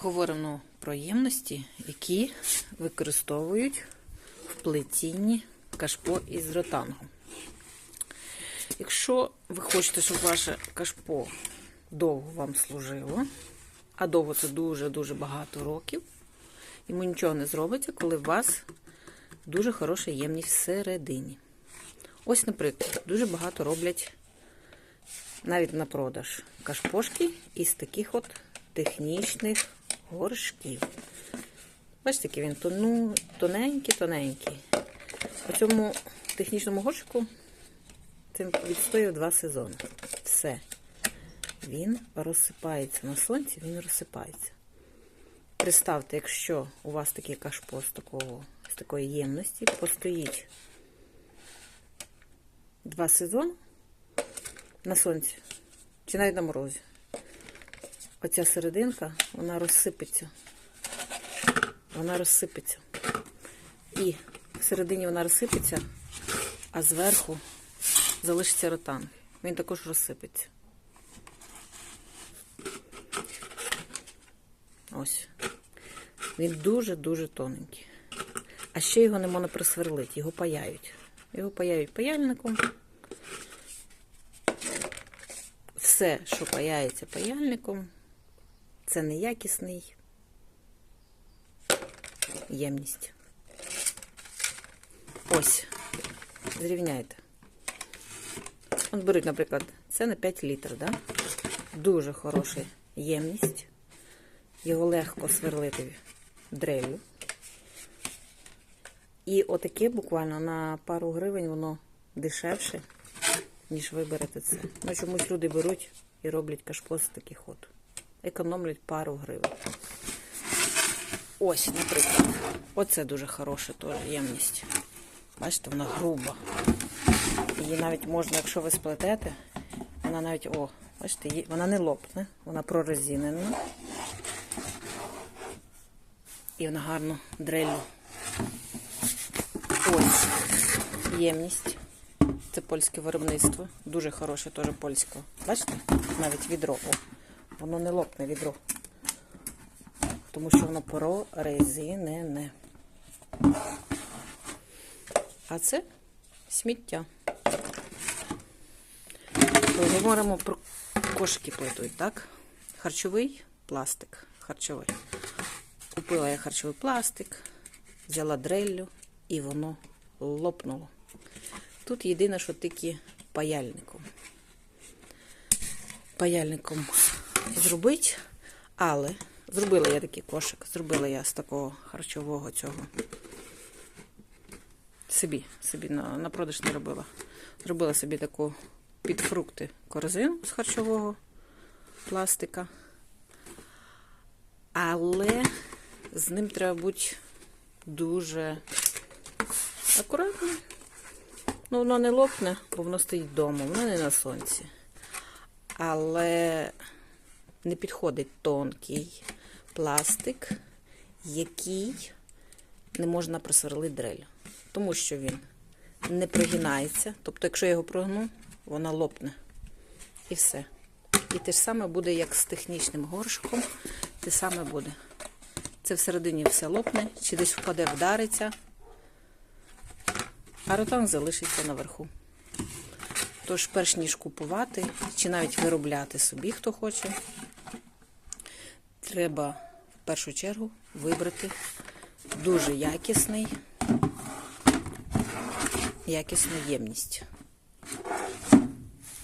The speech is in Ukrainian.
Говоримо про ємності, які використовують в плетінні кашпо із ротангу. Якщо ви хочете, щоб ваше кашпо довго вам служило, а довго це дуже-дуже багато років, йому нічого не зробиться, коли у вас дуже хороша ємність всередині. Ось, наприклад, дуже багато роблять навіть на продаж кашпошки із таких от технічних горшків. Бачите, який він тону, тоненький, тоненький. У цьому технічному горшку це відстояв два сезони. Все. Він розсипається на сонці, він розсипається. Представте, якщо у вас такий кашпо з, такого, з такої ємності, постоїть два сезони на сонці чи навіть на морозі. Оця серединка, вона розсипеться. Вона розсипеться. І всередині вона розсипеться, а зверху залишиться ротанг. Він також розсипеться. Ось. Він дуже-дуже тоненький. А ще його не можна присверлити, його паяють. Його паяють паяльником. Все, що паяється паяльником, це неякісний ємність. Ось, зрівняйте. От беруть, наприклад, це на 5 літрів, да? Дуже хороша ємність. Його легко сверлити дрелью. І отаке буквально на пару гривень воно дешевше, ніж ви це. Ну, чомусь люди беруть і роблять кашпо з таких от. Економлять пару гривень. Ось, наприклад, оце дуже хороша теж ємність. Бачите, вона груба. Її навіть можна, якщо ви сплетете, вона навіть, о, бачите, її- вона не лопне, вона прорезинена. І вона гарно дрелью. Ось ємність. Це польське виробництво. Дуже хороше теж польське. Бачите? Навіть відро. О, воно не лопне відро. Тому що воно прорезинене. А це сміття. Говоримо про кошики плетуть, так? Харчовий пластик. Харчовий. Купила я харчовий пластик, взяла дреллю і воно лопнуло. Тут єдине, що тільки паяльником. Паяльником зробити, але зробила я такий кошик, зробила я з такого харчового цього. Собі, собі на, на продаж не робила. Зробила собі таку під фрукти корзину з харчового пластика. Але з ним треба бути дуже акуратним. Ну, воно не лопне, бо воно стоїть вдома, воно не на сонці. Але не підходить тонкий пластик, який не можна просверлити дрель. Тому що він не прогинається. Тобто, якщо я його прогну, вона лопне. І все. І те ж саме буде, як з технічним горшком. Те саме буде. Це всередині все лопне, чи десь впаде, вдариться, а ротанг залишиться наверху. Тож, перш ніж купувати, чи навіть виробляти собі, хто хоче, треба в першу чергу вибрати дуже якісний, якісну ємність.